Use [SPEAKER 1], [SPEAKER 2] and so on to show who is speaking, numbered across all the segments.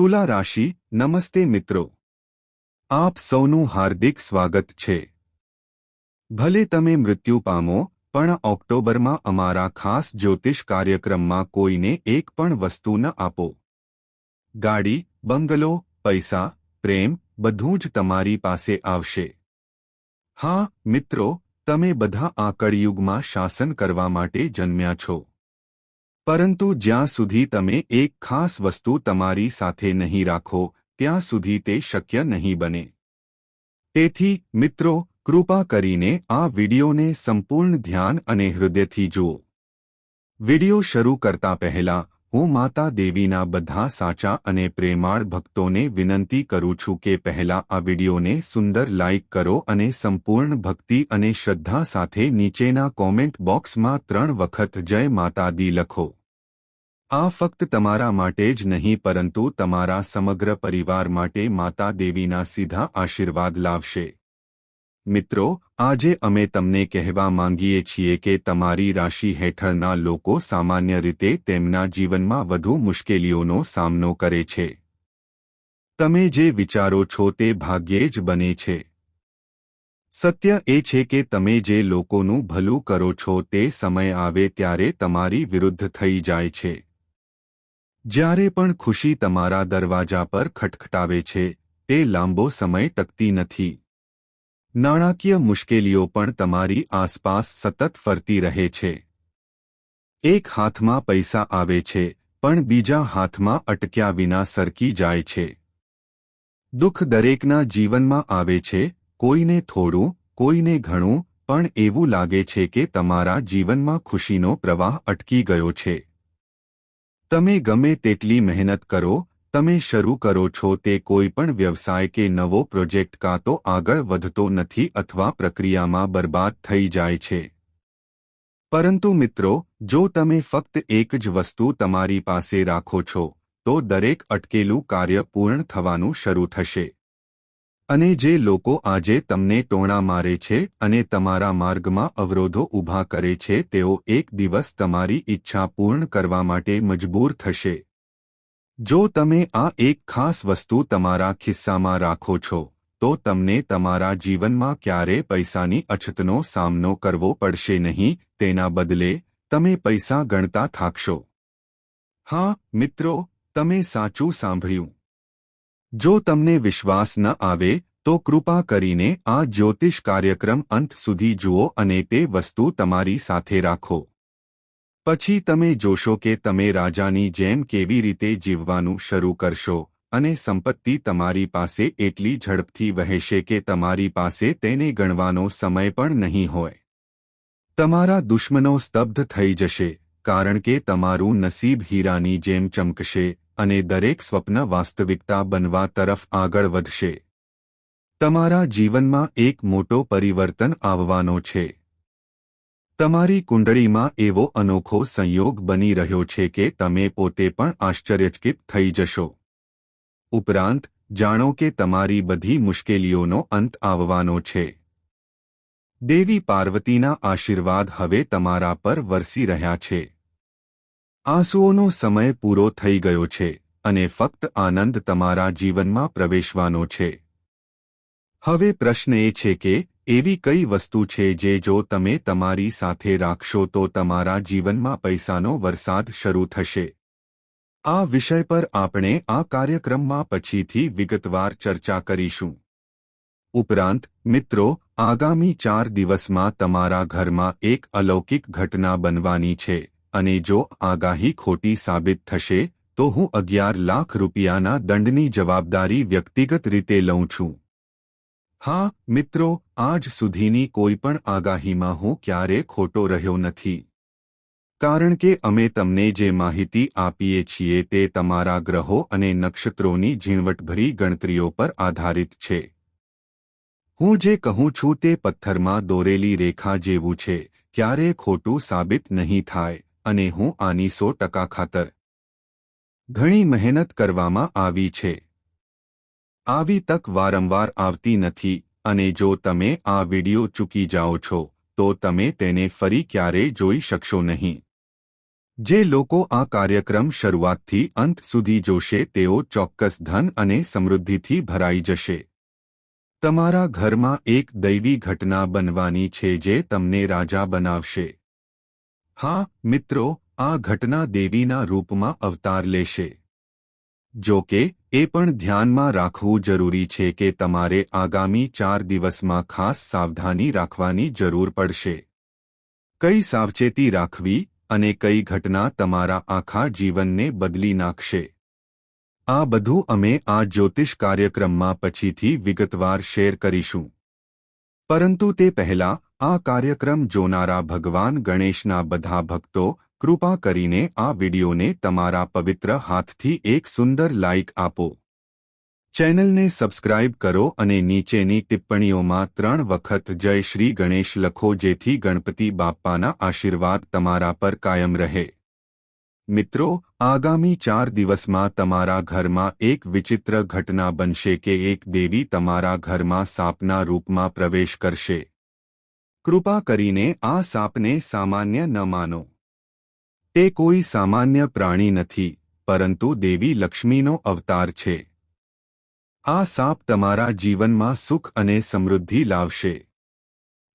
[SPEAKER 1] તુલા રાશિ, નમસ્તે મિત્રો. આપ સૌનું હાર્દિક સ્વાગત છે. ભલે તમે મૃત્યુ પામો, પણ ઓક્ટોબરમાં અમારા ખાસ જ્યોતિષ કાર્યક્રમમાં કોઈને એક પણ વસ્તુ ન આપો. ગાડી, બંગલો, પૈસા, પ્રેમ, બધું જ તમારી પાસે આવશે. હા, મિત્રો, તમે બધા આ શાસન કરવા માટે જન્મ્યા છો. પરંતુ જ્યાં સુધી તમે એક ખાસ વસ્તુ તમારી સાથે નહીં રાખો, ત્યાં સુધી તે શક્ય નહીં બને. તેથી, મિત્રો, કૃપા કરીને આ વિડિયોને સંપૂર્ણ ધ્યાન અને હૃદયથી જુઓ. વિડિયો શરૂ કરતા પહેલા, હું માતા દેવીના બધા સાચા અને પ્રેમાળ ભક્તોને વિનંતી કરું છું કે પહેલા આ વિડિયોને સુંદર લાઇક કરો અને સંપૂર્ણ ભક્તિ અને શ્રદ્ધા સાથે નીચેના કોમેન્ટ બોક્સમાં ત્રણ વખત જય માતા દી લખો. આ ફક્ત તમારા માટે જ નહીં, પરંતુ તમારા સમગ્ર પરિવાર માટે માતા દેવીના સીધા આશીર્વાદ લાવશે. મિત્રો, આજે અમે તમને કહેવા માંગીએ છીએ કે તમારી રાશિ હેઠળના લોકો સામાન્ય રીતે તેમના જીવનમાં વધુ મુશ્કેલીઓનો સામનો કરે છે. તમે જે વિચારો છો તે ભાગ્યે જ બને છે. સત્ય એ છે કે તમે જે લોકોનું ભલું કરો છો તે સમય આવે ત્યારે તમારી વિરુદ્ધ થઈ જાય છે. જ્યારે પણ ખુશી તમારા દરવાજા પર ખટખટાવે છે, તે લાંબો સમય ટકતી નથી. નાણાકીય મુશ્કેલીઓ પણ તમારી આસપાસ સતત ફરતી રહે છે. એક હાથમાં પૈસા આવે છે, પણ બીજા હાથમાં અટક્યા વિના સરકી જાય છે. દુઃખ દરેકના જીવનમાં આવે છે, કોઈને થોડું, કોઈને ઘણું, પણ એવું લાગે છે કે તમારા જીવનમાં ખુશીનો પ્રવાહ અટકી ગયો છે. તમે ગમે તેટલી મહેનત કરો, તમે શરૂ કરો છો તે કોઈ પણ વ્યવસાય કે નવો પ્રોજેક્ટ કાં તો આગળ વધતો નથી અથવા પ્રક્રિયામાં બરબાદ થઈ જાય છે. પરંતુ મિત્રો, જો તમે ફક્ત એક જ વસ્તુ તમારી પાસે રાખો છો, તો દરેક અટકેલું કાર્ય પૂર્ણ થવાનું શરૂ થશે. અને જે લોકો આજે તમને ટોણા મારે છે અને તમારા માર્ગમાં અવરોધો ઊભા કરે છે, તેઓ એક દિવસ તમારી ઈચ્છા પૂર્ણ કરવા માટે મજબૂર થશે. જો તમે આ એક ખાસ વસ્તુ તમારા ખિસ્સામાં રાખો છો, તો તમને તમારા જીવનમાં ક્યારે પૈસાની અછતનો સામનો કરવો પડશે નહીં, તેના બદલે, તમે પૈસા ગણતા થાકશો. હા, મિત્રો, તમે સાચું સાંભળ્યું. જો તમને વિશ્વાસ ન આવે, તો કૃપા કરીને આ જ્યોતિષ કાર્યક્રમ અંત સુધી જુઓ અને તે વસ્તુ તમારી સાથે રાખો. પછી તમે જોશો કે તમે રાજાની જેમ કેવી રીતે જીવવાનું શરૂ કરશો અને સંપત્તિ તમારી પાસે એટલી ઝડપથી વહેશે કે તમારી પાસે તેને ગણવાનો સમય પણ નહીં હોય. તમારા દુશ્મનો સ્તબ્ધ થઈ જશે, કારણ કે તમારું નસીબ હીરાની જેમ ચમકશે અને દરેક સ્વપ્ન વાસ્તવિકતા બનવા તરફ આગળ વધશે. તમારા જીવનમાં એક મોટો પરિવર્તન આવવાનો છે. તમારી કુંડળીમાં એવો અનોખો સંયોગ બની રહ્યો છે કે તમે પોતે પણ આશ્ચર્યચકિત થઈ જશો. ઉપરાંત, જાણો કે તમારી બધી મુશ્કેલીઓનો અંત આવવાનો છે. દેવી પાર્વતીના આશીર્વાદ હવે તમારા પર વરસી રહ્યા છે. આંસુઓનો સમય પૂરો થઈ ગયો છે અને ફક્ત આનંદ તમારા જીવનમાં પ્રવેશવાનો છે. હવે પ્રશ્ન એ છે કે, એવી કઈ વસ્તુ છે જે જો તમે તમારી સાથે રાખશો તો તમારા જીવનમાં પૈસાનો વરસાદ શરૂ થશે? આ વિષય પર આપણે આ કાર્યક્રમમાં પછીથી વિગતવાર ચર્ચા કરીશું. ઉપરાંત, મિત્રો, આગામી ચાર દિવસમાં તમારા ઘરમાં એક અલૌકિક ઘટના બનવાની છે. અને જો આગાહી ખોટી સાબિત થશે, તો હું અગિયાર લાખ રૂપિયાના દંડની જવાબદારી વ્યક્તિગત રીતે લઉં છું. હા, મિત્રો, આજ સુધીની કોઈપણ આગાહીમાં હું ક્યારે ખોટો રહ્યો નથી. કારણ કે અમે તમને જે માહિતી આપીએ છીએ તે તમારા ગ્રહો અને નક્ષત્રોની ઝીણવટભરી ગણતરીઓ પર આધારિત છે. હું જે કહું છું તે પથ્થરમાં દોરેલી રેખા જેવું છે, ક્યારે ખોટું સાબિત નહીં થાય. અને હું આની સો ટકા ખાતર. ઘણી મહેનત કરવામાં આવી છે. આવી તક વારંવાર આવતી નથી અને જો તમે આ વિડિયો ચૂકી જાઓ છો, તો તમે તેને ફરી ક્યારેય જોઈ શકશો નહીં. જે લોકો આ કાર્યક્રમ શરૂઆતથી અંત સુધી જોશે, તેઓ ચોક્કસ ધન અને સમૃદ્ધિથી ભરાઈ જશે. તમારા ઘરમાં એક દૈવી ઘટના બનવાની છે જે તમને રાજા બનાવશે. હા, મિત્રો, આ ઘટના દેવીના રૂપમાં અવતાર લેશે. જો કે, એ પણ ધ્યાનમાં રાખવું જરૂરી છે કે તમારે આગામી ચાર દિવસમાં ખાસ સાવધાની રાખવાની જરૂર પડશે. કઈ સાવચેતી રાખવી અને કઈ ઘટના તમારા આખા જીવનને બદલી નાખશે. આ બધું અમે આ જ્યોતિષ કાર્યક્રમમાં પછીથી વિગતવાર શેર કરીશું. પરંતુ તે પહેલા આ કાર્યક્રમ જોનારા ભગવાન ગણેશના બધા ભક્તો કૃપા કરીને આ વિડિયોને તમારા પવિત્ર હાથથી એક સુંદર લાઇક આપો. ચેનલને સબસ્ક્રાઇબ કરો અને નીચેની ટિપ્પણીઓમાં ત્રણ વખત જય શ્રી ગણેશ લખો જેથી ગણપતિ બાપ્પાના આશીર્વાદ તમારા પર કાયમ રહે. મિત્રો, આગામી ચાર દિવસમાં તમારા ઘરમાં એક વિચિત્ર ઘટના બનશે કે એક દેવી તમારા ઘરમાં સાપના રૂપમાં પ્રવેશ કરશે. કૃપા કરીને આ સાપને સામાન્ય ન માનો. તે કોઈ સામાન્ય પ્રાણી નથી, પરંતુ દેવી લક્ષ્મીનો અવતાર છે. આ સાપ તમારા જીવનમાં સુખ અને સમૃદ્ધિ લાવશે.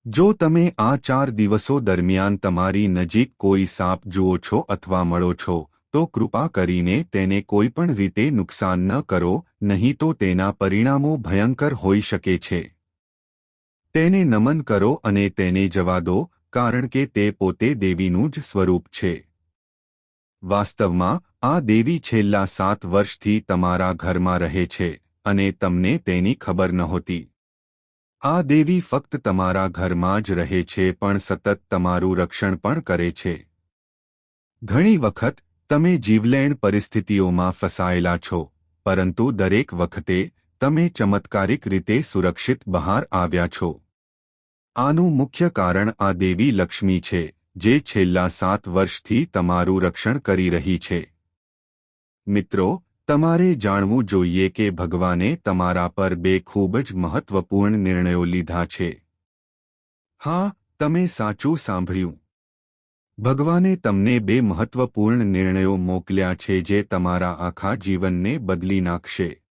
[SPEAKER 1] જો તમે આ ચાર દિવસો દરમિયાન તમારી નજીક કોઈ સાપ જુઓ છો અથવા મળો છો, તો કૃપા કરીને તેને કોઈપણ રીતે નુકસાન ન કરો, નહીં તો તેના પરિણામો ભયંકર હોઈ શકે છે. તેને નમન કરો અને તેને જવા દો, કારણ કે તે પોતે દેવીનું જ સ્વરૂપ છે. વાસ્તવમાં, આ દેવી છેલ્લા સાત વર્ષથી તમારા ઘરમાં રહે છે, અને તમને તેની ખબર નહોતી. આ દેવી ફક્ત તમારા ઘરમાં જ રહે છે, પણ સતત તમારું રક્ષણ પણ કરે છે. ઘણી વખત, તમે જીવલેણ પરિસ્થિતિઓમાં ફસાયેલા છો, પરંતુ દરેક વખતે, તમે ચમત્કારિક રીતે સુરક્ષિત બહાર આવ્યા છો. આનું મુખ્ય કારણ આ દેવી લક્ષ્મી છે, જે છેલ્લા સાત વર્ષથી તમારું રક્ષણ કરી રહી છે. મિત્રો, તમારે જાણવું જોઈએ કે ભગવાને તમારા પર બે ખૂબ જ મહત્વપૂર્ણ નિર્ણયો લીધા છે. હા, તમે સાચું સાંભળ્યું. ભગવાને તમને બે મહત્વપૂર્ણ નિર્ણયો મોકલ્યા છે જે તમારા આખા જીવનને બદલી નાખશે.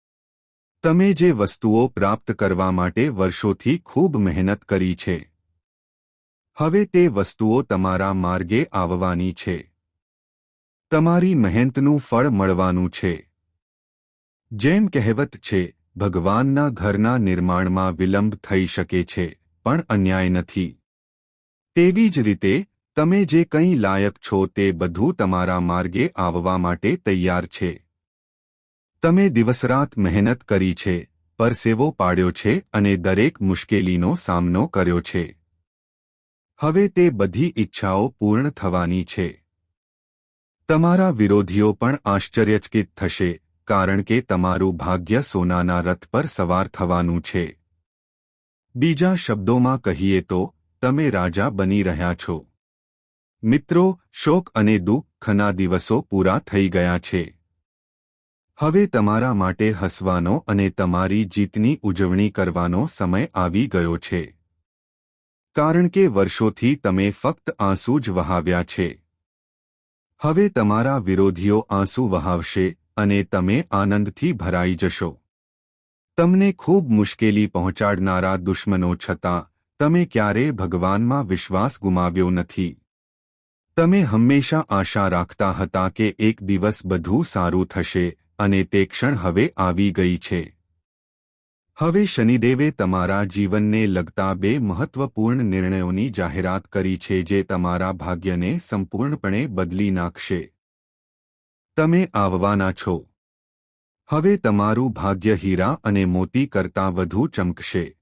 [SPEAKER 1] તમે જે વસ્તુઓ પ્રાપ્ત કરવા માટે વર્ષોથી ખૂબ મહેનત કરી છે, હવે તે વસ્તુઓ તમારા માર્ગે આવવાની છે. તમારી મહેનતનું ફળ મળવાનું છે. જેમ કહેવત છે, ભગવાનના ઘરના નિર્માણમાં વિલંબ થઈ શકે છે, પણ અન્યાય નથી. તેવી જ રીતે, તમે જે કંઈ લાયક છો તે બધું તમારા માર્ગે આવવા માટે તૈયાર છે. તમે દિવસરાત મહેનત કરી છે, પરસેવો પાડ્યો છે અને દરેક મુશ્કેલીનો સામનો કર્યો છે. હવે તે બધી ઈચ્છાઓ પૂર્ણ થવાની છે. તમારા વિરોધીઓ પણ આશ્ચર્યચકિત થશે, કારણ કે તમારું ભાગ્ય સોનાના રથ પર સવાર થવાનું છે. બીજા શબ્દોમાં કહીએ તો, તમે રાજા બની રહ્યા છો. મિત્રો, શોક અને દુઃખના દિવસો પૂરા થઈ ગયા છે. હવે તમારા માટે હસવાનો અને તમારી જીતની ઉજવણી કરવાનો સમય આવી ગયો છે. કારણ કે વર્ષોથી તમે ફક્ત આંસુ જ વહાવ્યા છે. હવે તમારા વિરોધીઓ આંસુ વહાવશે અને તમે આનંદથી ભરાઈ જશો. તમને ખૂબ મુશ્કેલી પહોંચાડનારા દુશ્મનો છતાં, તમે ક્યારેય ભગવાનમાં વિશ્વાસ ગુમાવ્યો નથી. તમે હંમેશા આશા રાખતા હતા કે એક દિવસ બધું સારું થશે અને તે ક્ષણ હવે આવી ગઈ છે. હવે શનિદેવે તમારા જીવનને લગતા બે મહત્વપૂર્ણ નિર્ણયોની જાહેરાત કરી છે જે તમારા ભાગ્યને સંપૂર્ણપણે બદલી નાખશે. તમે આવવાના છો. હવે તમારું ભાગ્ય હીરા અને મોતી કરતાં વધુ ચમકશે.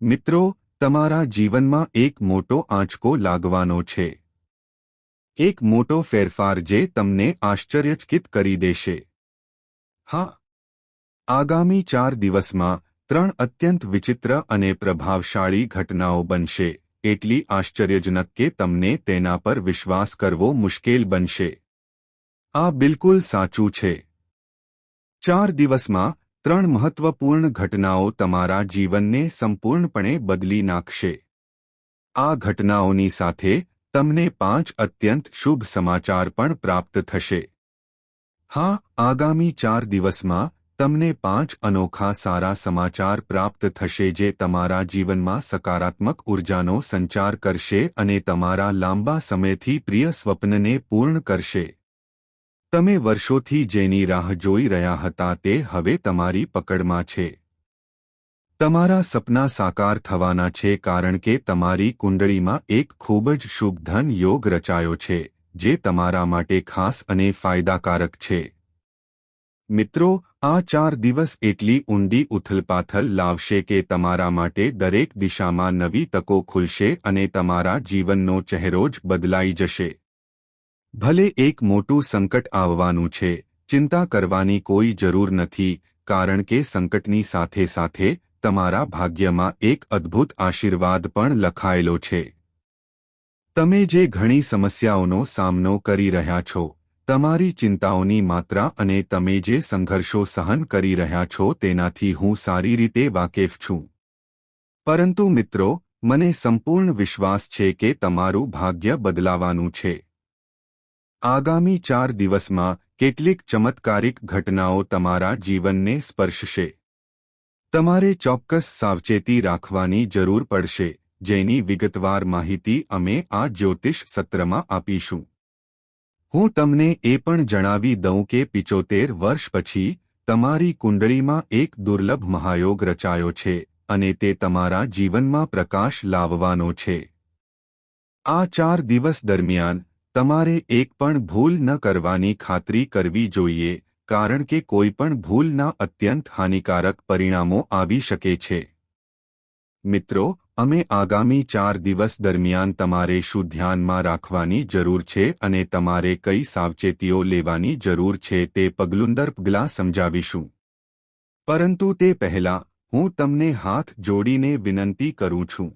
[SPEAKER 1] મિત્રો, તમારા જીવનમાં એક મોટો આંચકો લાગવાનો છે. એક મોટો ફેરફાર જે તમને આશ્ચર્યચકિત કરી દેશે. હા. આગામી ચાર દિવસમાં ત્રણ અત્યંત વિચિત્ર અને પ્રભાવશાળી ઘટનાઓ બનશે, એટલી આશ્ચર્યજનક કે તમને તેના પર વિશ્વાસ કરવો મુશ્કેલ બનશે. આ બિલકુલ સાચું છે. ચાર દિવસમાં ત્રણ મહત્વપૂર્ણ ઘટનાઓ તમારા જીવનને સંપૂર્ણપણે બદલી નાખશે. આ ઘટનાઓની સાથે તમને પાંચ અત્યંત શુભ સમાચાર પણ પ્રાપ્ત થશે. હા, આગામી ચાર દિવસમાં તમને પાંચ અનોખા સારા સમાચાર પ્રાપ્ત થશે જે તમારા જીવનમાં સકારાત્મક ઉર્જાનો સંચાર કરશે અને તમારા લાંબા સમયથી પ્રિય સ્વપ્નને પૂર્ણ કરશે. તમે વર્ષોથી જેની રાહ જોઈ રહ્યા હતા તે હવે તમારી પકડમાં છે. તમારા સપના સાકાર થવાના છે કારણ કે તમારી કુંડળીમાં એક ખૂબ જ શુભ ધન યોગ રચાયો છે. જે તમારા માટે ખાસ અને ફાયદાકારક છે. મિત્રો, આ ચાર દિવસ એટલી ઊંડી ઉથલપાથલ લાવશે કે તમારા માટે દરેક દિશામાં નવી તકો ખુલશે અને તમારા જીવનનો ચહેરો જ બદલાઈ જશે. ભલે એક મોટું સંકટ આવવાનું છે, ચિંતા કરવાની કોઈ જરૂર નથી, કારણ કે સંકટની સાથે સાથે તમારા ભાગ્યમાં એક અદ્ભુત આશીર્વાદ પણ લખાયેલો છે. તમે જે ઘણી સમસ્યાઓનો સામનો કરી રહ્યા છો, તમારી ચિંતાઓની માત્રા અને તમે જે સંઘર્ષો સહન કરી રહ્યા છો તેનાથી હું સારી રીતે વાકેફ છું. પરંતુ મિત્રો, મને સંપૂર્ણ વિશ્વાસ છે કે તમારું ભાગ્ય બદલાવાનું છે. આગામી ચાર દિવસમાં કેટલીક ચમત્કારિક ઘટનાઓ તમારા જીવનને સ્પર્શશે. તમારે ચોક્કસ સાવચેતી રાખવાની જરૂર પડશે. જેની વિગતવાર માહિતી અમે આ જ્યોતિષ સત્રમાં આપીશું. હું તમને એ પણ જણાવી દઉં કે પિચોતેર વર્ષ પછી, તમારી કુંડળીમાં એક દુર્લભ મહાયોગ રચાયો છે અને તે તમારા જીવનમાં પ્રકાશ લાવવાનો છે. આ ચાર દિવસ દરમિયાન, તમારે એક પણ ભૂલ ન કરવાની ખાતરી કરવી જોઈએ, કારણ કે કોઈ પણ ભૂલના અત્યંત હાનિકારક પરિણામો આવી શકે છે. મિત્રો, અમે આગામી ચાર દિવસ દરમિયાન તમારે શું ધ્યાનમાં રાખવાની જરૂર છે અને તમારે કઈ સાવચેતીઓ લેવાની જરૂર છે તે પગલુંદર પગલાં સમજાવીશું. પરંતુ તે પહેલાં, હું તમને હાથ જોડીને વિનંતી કરું છું.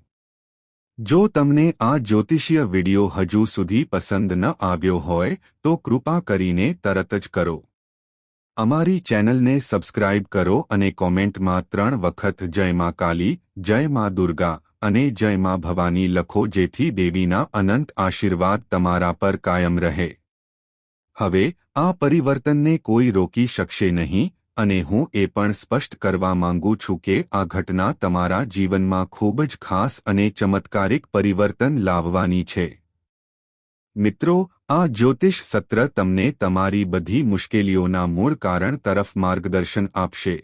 [SPEAKER 1] જો તમને આ જ્યોતિષીય વિડિયો હજુ સુધી પસંદ ન આવ્યો હોય, તો કૃપા કરીને તરત જ કરો. અમારી ચેનલને સબસ્ક્રાઇબ કરો અને કોમેન્ટમાં ત્રણ વખત જય મા કાલી, જય મા દુર્ગા અને જય માં ભવાની લખો જેથી દેવીના અનંત આશીર્વાદ તમારા પર કાયમ રહે. હવે, આ પરિવર્તનને કોઈ રોકી શકશે નહીં અને હું એ પણ સ્પષ્ટ કરવા માંગુ છું કે આ ઘટના તમારા જીવનમાં ખૂબ જ ખાસ અને ચમત્કારિક પરિવર્તન લાવવાની છે. મિત્રો, આ જ્યોતિષ સત્ર તમને તમારી બધી મુશ્કેલીઓના મૂળ કારણ તરફ માર્ગદર્શન આપશે.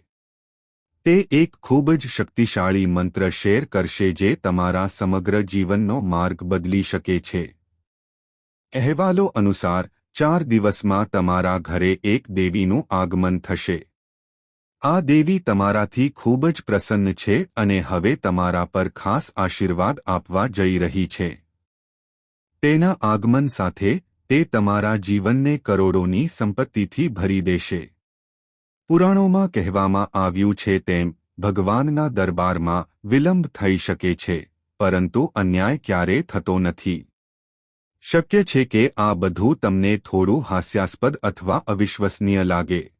[SPEAKER 1] તે એક ખૂબ જ શક્તિશાળી મંત્ર શેર કરશે જે તમારા સમગ્ર જીવનનો માર્ગ બદલી શકે છે. અહેવાલો અનુસાર, ચાર દિવસમાં તમારા ઘરે એક દેવીનું આગમન થશે. આ દેવી તમારાથી ખૂબ જ પ્રસન્ન છે અને હવે તમારા પર ખાસ આશીર્વાદ આપવા જઈ રહી છે. તેના આગમન સાથે તે તમારા જીવનને કરોડોની સંપત્તિથી ભરી દેશે. પુરાણોમાં કહેવામાં આવ્યું છે તેમ, ભગવાનના દરબારમાં વિલંબ થઈ શકે છે, પરંતુ અન્યાય ક્યારે થતો નથી. શક્ય છે કે આ બધું તમને થોડું હાસ્યાસ્પદ અથવા અવિશ્વસનીય લાગે.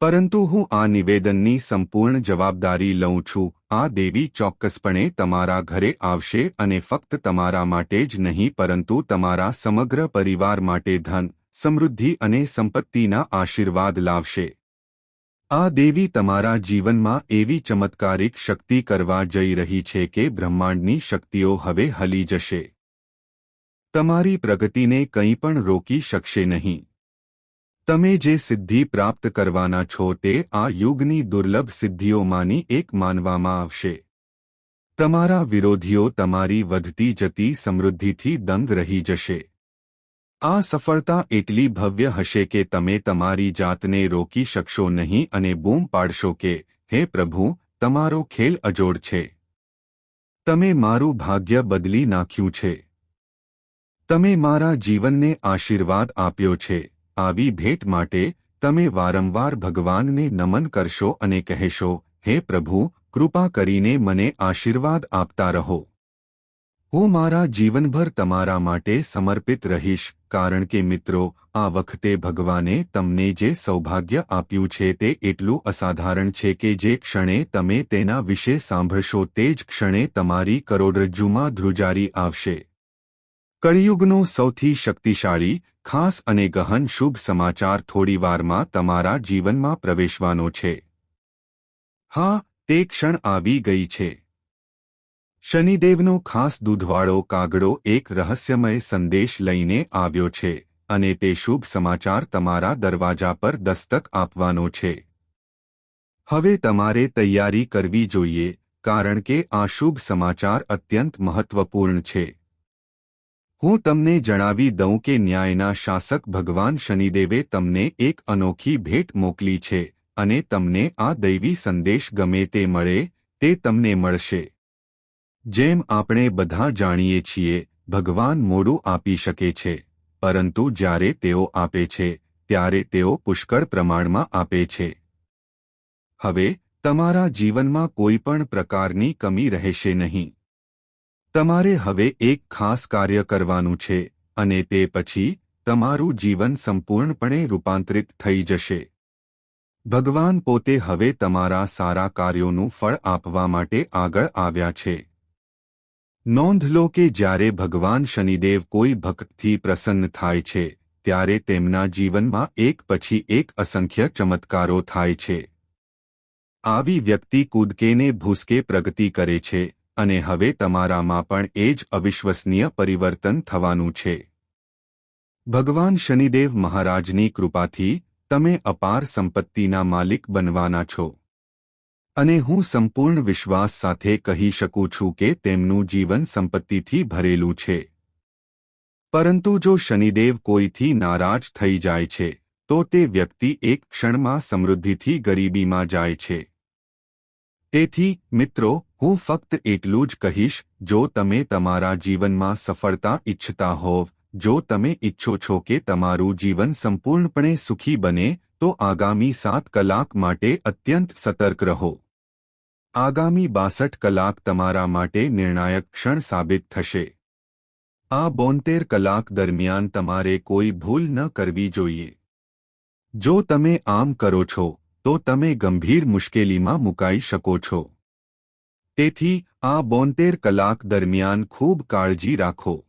[SPEAKER 1] પરંતુ હું આ નિવેદનની સંપૂર્ણ જવાબદારી લઉં છું આ દેવી ચોક્કસપણે તમારા ઘરે આવશે અને ફક્ત તમારા માટે જ નહીં, પરંતુ તમારા સમગ્ર પરિવાર માટે ધન, સમૃદ્ધિ અને સંપત્તિના આશીર્વાદ લાવશે. આ દેવી તમારા જીવનમાં એવી ચમત્કારિક શક્તિ કરવા જઈ રહી છે કે બ્રહ્માંડની શક્તિઓ હવે હલી જશે. તમારી પ્રગતિને કંઈ પણ રોકી શકશે નહીં. તમે જે સિદ્ધિ પ્રાપ્ત કરવાના છો તે આ યુગની દુર્લભ સિદ્ધિઓમાંની એક માનવામાં આવશે. તમારા વિરોધીઓ તમારી વધતી જતી સમૃદ્ધિથી દંગ રહી જશે. આ સફળતા એટલી ભવ્ય હશે કે તમે તમારી જાતને રોકી શકશો નહીં અને બૂમ પાડશો કે, હે પ્રભુ, તમારો ખેલ અજોડ છે. તમે મારું ભાગ્ય બદલી નાખ્યું છે. તમે મારા જીવનને આશીર્વાદ આપ્યો છે. આવી ભેટ માટે તમે વારંવાર ભગવાનને નમન કરશો અને કહેશો, હે પ્રભુ, કૃપા કરીને મને આશીર્વાદ આપતા રહો. હું મારા જીવનભર તમારા માટે સમર્પિત રહીશ, કારણ કે મિત્રો, આ વખતે ભગવાને તમને જે સૌભાગ્ય આપ્યું છે તે એટલું અસાધારણ છે કે જે ક્ષણે તમે તેના વિશે સાંભળશો તે જ ક્ષણે તમારી કરોડરજ્જુમાં ધ્રુજારી આવશે. કળિયુગનો સૌથી શક્તિશાળી ખાસ અને ગહન શુભ સમાચાર થોડીવારમાં તમારા જીવનમાં પ્રવેશવાનો છે. હા, તે ક્ષણ આવી ગઈ છે. શનિદેવનો ખાસ દૂધવાળો કાગડો એક રહસ્યમય સંદેશ લઈને આવ્યો છે અને તે શુભ સમાચાર તમારા દરવાજા પર દસ્તક આપવાનો છે. હવે તમારે તૈયારી કરવી જોઈએ, કારણ કે આ શુભ સમાચાર અત્યંત મહત્વપૂર્ણ છે. હું તમને જણાવી દઉં કે ન્યાયના શાસક ભગવાન શનિદેવે તમને એક અનોખી ભેટ મોકલી છે અને તમને આ દૈવી સંદેશ ગમે તે મળે, તે તમને મળશે. જેમ આપણે બધા જાણીએ છીએ, ભગવાન મોડું આપી શકે છે, પરંતુ જ્યારે તેઓ આપે છે, ત્યારે તેઓ પુષ્કળ પ્રમાણમાં આપે છે. હવે, તમારા જીવનમાં કોઈ પણ પ્રકારની કમી રહેશે નહીં. તમારે હવે એક ખાસ કાર્ય કરવાનું છે, અને તે પછી તમારું જીવન સંપૂર્ણપણે રૂપાંતરિત થઈ જશે. ભગવાન પોતે હવે તમારા સારા કાર્યોનું ફળ આપવા માટે આગળ આવ્યા છે. નોંધ લો કે જ્યારે ભગવાન શનિદેવ કોઈ ભક્તથી પ્રસન્ન થાય છે, ત્યારે તેમના જીવનમાં એક પછી એક અસંખ્ય ચમત્કારો થાય છે. આવી વ્યક્તિ કૂદકેને ભૂસકે પ્રગતિ કરે છે અને હવે તમારામાં પણ એ જ અવિશ્વસનીય પરિવર્તન થવાનું છે. ભગવાન શનિદેવ મહારાજની કૃપાથી તમે અપાર સંપત્તિના માલિક બનવાના છો. અને હું સંપૂર્ણ વિશ્વાસ સાથે કહી શકું છું કે તેમનું જીવન સંપત્તિથી ભરેલું છે. પરંતુ જો શનિદેવ કોઈથી નારાજ થઈ જાય છે, તો તે વ્યક્તિ એક ક્ષણમાં સમૃદ્ધિથી ગરીબીમાં જાય છે. તેથી, મિત્રો હું ફક્ત એટલું જ કહીશ, જો તમે તમારા જીવનમાં સફળતા ઇચ્છતા હોવ, જો તમે ઇચ્છો છો કે તમારું જીવન સંપૂર્ણપણે સુખી બને, તો આગામી સાત કલાક માટે અત્યંત સતર્ક રહો. આગામી બાસઠ કલાક તમારા માટે નિર્ણાયક ક્ષણ સાબિત થશે. આ બોતેર કલાક દરમિયાન તમારે કોઈ ભૂલ ન કરવી જોઈએ. જો તમે આમ કરો છો, તો તમે ગંભીર મુશ્કેલીમાં મુકાઈ શકો છો. તેથી, આ બોતેર કલાક દરમિયાન ખૂબ કાળજી રાખો.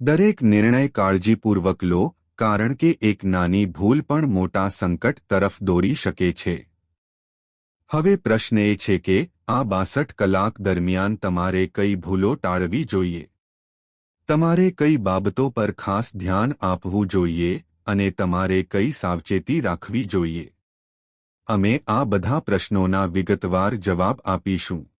[SPEAKER 1] દરેક નિર્ણય કાળજીપૂર્વક લો, કારણ કે એક નાની ભૂલ પણ મોટા સંકટ તરફ દોરી શકે છે. હવે પ્રશ્ન એ છે કે, આ બાસઠ કલાક દરમિયાન તમારે કઈ ભૂલો ટાળવી જોઈએ? તમારે કઈ બાબતો પર ખાસ ધ્યાન આપવું જોઈએ, અને તમારે કઈ સાવચેતી રાખવી જોઈએ? અમે આ બધા પ્રશ્નોના વિગતવાર જવાબ આપીશું.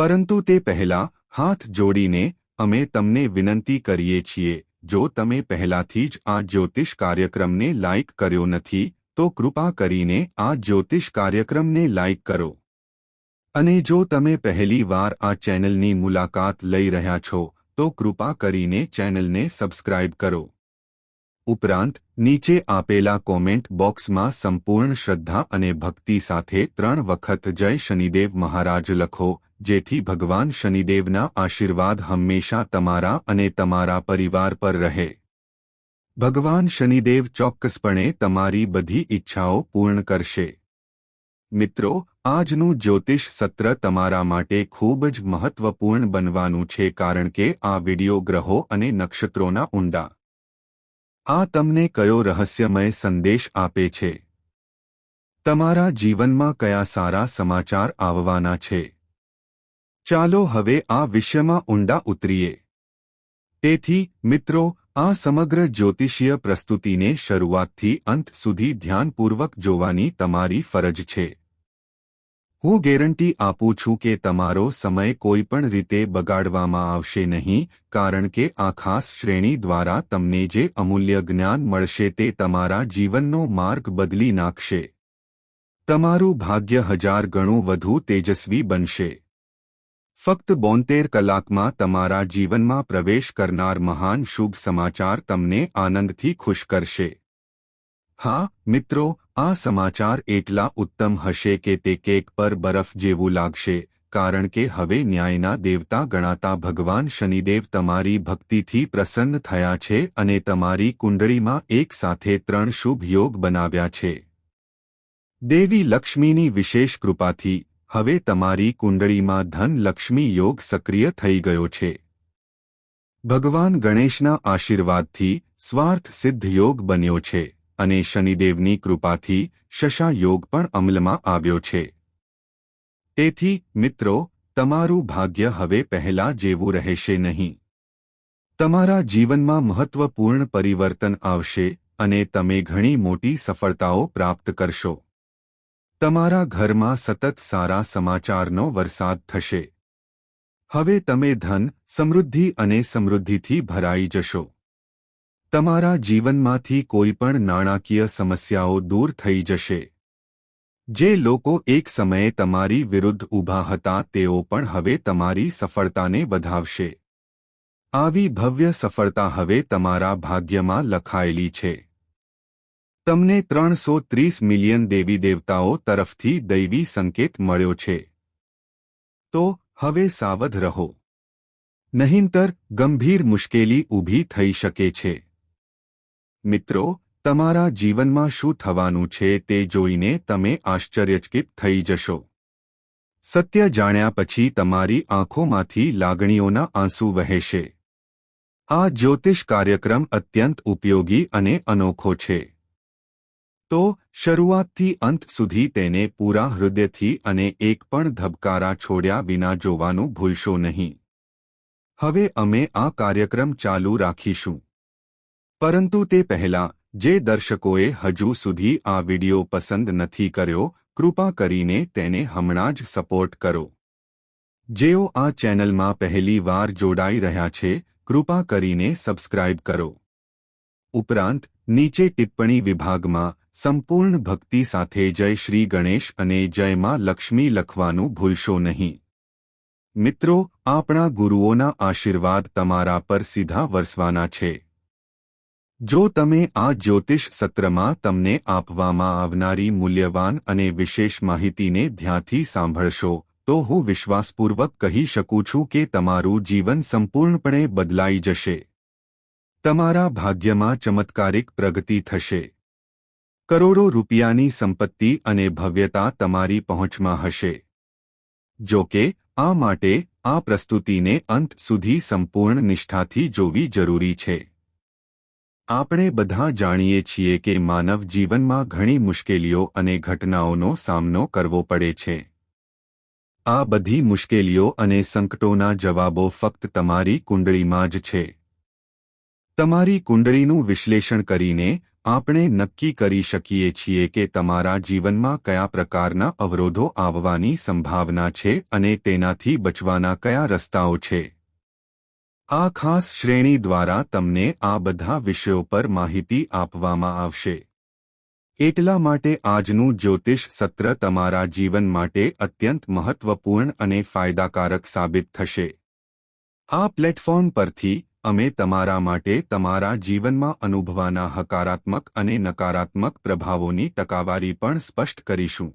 [SPEAKER 1] પરંતુ તે પહેલા હાથ જોડીને અમે તમને વિનંતી કરીએ છીએ, જો તમે પહેલાથી જ આ જ્યોતિષ કાર્યક્રમને લાઇક કર્યો નથી, તો કૃપા કરીને આ જ્યોતિષ કાર્યક્રમને લાઇક કરો. અને જો તમે પહેલી વાર આ ચેનલની મુલાકાત લઈ રહ્યા છો, તો કૃપા કરીને ચેનલને સબસ્ક્રાઇબ કરો. ઉપરાંત, નીચે આપેલા કોમેન્ટ બોક્સમાં સંપૂર્ણ શ્રદ્ધા અને ભક્તિ સાથે ત્રણ વખત જય શનિદેવ મહારાજ લખો જેથી ભગવાન શનિદેવના આશીર્વાદ હંમેશા તમારા અને તમારા પરિવાર પર રહે. ભગવાન શનિદેવ ચોક્કસપણે તમારી બધી ઈચ્છાઓ પૂર્ણ કરશે. મિત્રો, આજનું જ્યોતિષ સત્ર તમારા માટે ખૂબ જ મહત્વપૂર્ણ બનવાનું છે કારણ કે આ વિડિયો ગ્રહો અને નક્ષત્રોના ઊંડા. આ તમને કયો રહસ્યમય સંદેશ આપે છે? તમારા જીવનમાં કયા સારા સમાચાર આવવાના છે? ચાલો હવે આ વિષયમાં ઊંડા ઉતરીએ. તેથી, મિત્રો, આ સમગ્ર જ્યોતિષીય પ્રસ્તુતિને શરૂઆતથી અંત સુધી ધ્યાનપૂર્વક જોવાની તમારી ફરજ છે. હું ગેરંટી આપું છું કે તમારો સમય કોઈ પણ રીતે બગાડવામાં આવશે નહીં, કારણ કે આ ખાસ શ્રેણી દ્વારા તમને જે અમૂલ્ય જ્ઞાન મળશે તે તમારા જીવનનો માર્ગ બદલી નાખશે. તમારું ભાગ્ય હજાર ગણું વધુ તેજસ્વી બનશે. ફક્ત બોતેર કલાકમાં તમારા જીવનમાં પ્રવેશ કરનાર મહાન શુભ સમાચાર તમને આનંદથી ખુશ કરશે. હા, મિત્રો, આ સમાચાર એટલા ઉત્તમ હશે કે તે કેક પર બરફ જેવું લાગશે, કારણ કે હવે ન્યાયના દેવતા ગણાતા ભગવાન શનિદેવ તમારી ભક્તિથી પ્રસન્ન થયા છે અને તમારી કુંડળીમાં એક સાથે ત્રણ શુભ યોગ બનાવ્યા છે. દેવી લક્ષ્મીની વિશેષ કૃપાથી હવે તમારી કુંડળીમાં ધન લક્ષ્મી યોગ સક્રિય થઈ ગયો છે. ભગવાન ગણેશના આશીર્વાદથી સ્વાર્થ સિદ્ધ યોગ બન્યો છે અને શનિદેવની કૃપાથી શશા યોગ પણ અમલમાં આવ્યો છે. તેથી, મિત્રો, તમારું ભાગ્ય હવે પહેલા જેવું રહેશે નહીં. તમારા જીવનમાં મહત્વપૂર્ણ પરિવર્તન આવશે અને તમે ઘણી મોટી સફળતાઓ પ્રાપ્ત કરશો. તમારા ઘરમાં સતત સારા સમાચારનો વરસાદ થશે. હવે તમે ધન, સમૃદ્ધિ અને સમૃદ્ધિથી ભરાઈ જશો. તમારા જીવનમાંથી કોઈ પણ નાણાકીય સમસ્યાઓ દૂર થઈ જશે. જે લોકો એક સમયે તમારી વિરુદ્ધ ઊભા હતા, તેઓ પણ હવે તમારી સફળતાને વધાવશે. આવી ભવ્ય સફળતા હવે તમારા ભાગ્યમાં લખાયેલી છે. તમને ત્રણસો ત્રીસ મિલિયન દેવી દેવતાઓ તરફથી દૈવી સંકેત મળ્યો છે. તો, હવે સાવધ રહો. નહીંતર, ગંભીર મુશ્કેલી ઊભી થઈ શકે છે. મિત્રો, તમારા જીવનમાં શું થવાનું છે તે જોઈને તમે આશ્ચર્યચકિત થઈ જશો. સત્ય જાણ્યા પછી તમારી આંખોમાંથી લાગણીઓના આંસુ વહેશે. આ જ્યોતિષ કાર્યક્રમ અત્યંત ઉપયોગી અને અનોખો છે. તો શરૂઆતથી અંત સુધી તેને પૂરા હૃદયથી અને એક પણ ધબકારા છોડ્યા વિના જોવાનું ભૂલશો નહીં. હવે અમે આ કાર્યક્રમ ચાલુ રાખીશું. પરંતુ તે પહેલા, જે દર્શકોએ હજુ સુધી આ વિડિયો પસંદ નથી કર્યો, કૃપા કરીને તેને હમણાં જ સપોર્ટ કરો. જેઓ આ ચેનલમાં પહેલી વાર જોડાઈ રહ્યા છે, કૃપા કરીને સબસ્ક્રાઇબ કરો. ઉપરાંત, નીચે ટિપ્પણી વિભાગમાં સંપૂર્ણ ભક્તિ સાથે જય શ્રી ગણેશ અને જય માં લક્ષ્મી લખવાનું ભૂલશો નહીં. મિત્રો, આપણા ગુરુઓના આશીર્વાદ તમારા પર સીધા વરસવાના છે. જો તમે આ જ્યોતિષ સત્રમાં તમને આપવામાં આવનારી મૂલ્યવાન અને વિશેષ માહિતીને ધ્યાનથી સાંભળશો, તો હું વિશ્વાસપૂર્વક કહી શકું છું કે તમારું જીવન સંપૂર્ણપણે બદલાઈ જશે. તમારા ભાગ્યમાં ચમત્કારિક પ્રગતિ થશે. કરોડો રૂપિયાની સંપત્તિ અને ભવ્યતા તમારી પહોંચમાં હશે. જો કે આ માટે આ પ્રસ્તુતિને અંત સુધી સંપૂર્ણ નિષ્ઠાથી જોવી જરૂરી છે. આપણે બધા જાણીએ છીએ કે માનવ જીવનમાં ઘણી મુશ્કેલીઓ અને ઘટનાઓનો સામનો કરવો પડે છે. આ બધી મુશ્કેલીઓ અને સંકટોના જવાબો ફક્ત તમારી કુંડળીમાં જ છે. તમારી કુંડળીનું વિશ્લેષણ કરીને આપણે નક્કી કરી શકીએ છીએ કે તમારા જીવનમાં કયા પ્રકારના અવરોધો આવવાની સંભાવના છે અને તેનાથી બચવાના કયા રસ્તાઓ છે. આ ખાસ શ્રેણી દ્વારા તમને આ બધા વિષયો પર માહિતી આપવામાં આવશે. એટલા માટે આજનું જ્યોતિષ સત્ર તમારા જીવન માટે અત્યંત મહત્વપૂર્ણ અને ફાયદાકારક સાબિત થશે. આ પ્લેટફોર્મ પરથી અમે તમારા માટે તમારા જીવનમાં અનુભવાના હકારાત્મક અને નકારાત્મક પ્રભાવોની ટકાવારી પણ સ્પષ્ટ કરીશું.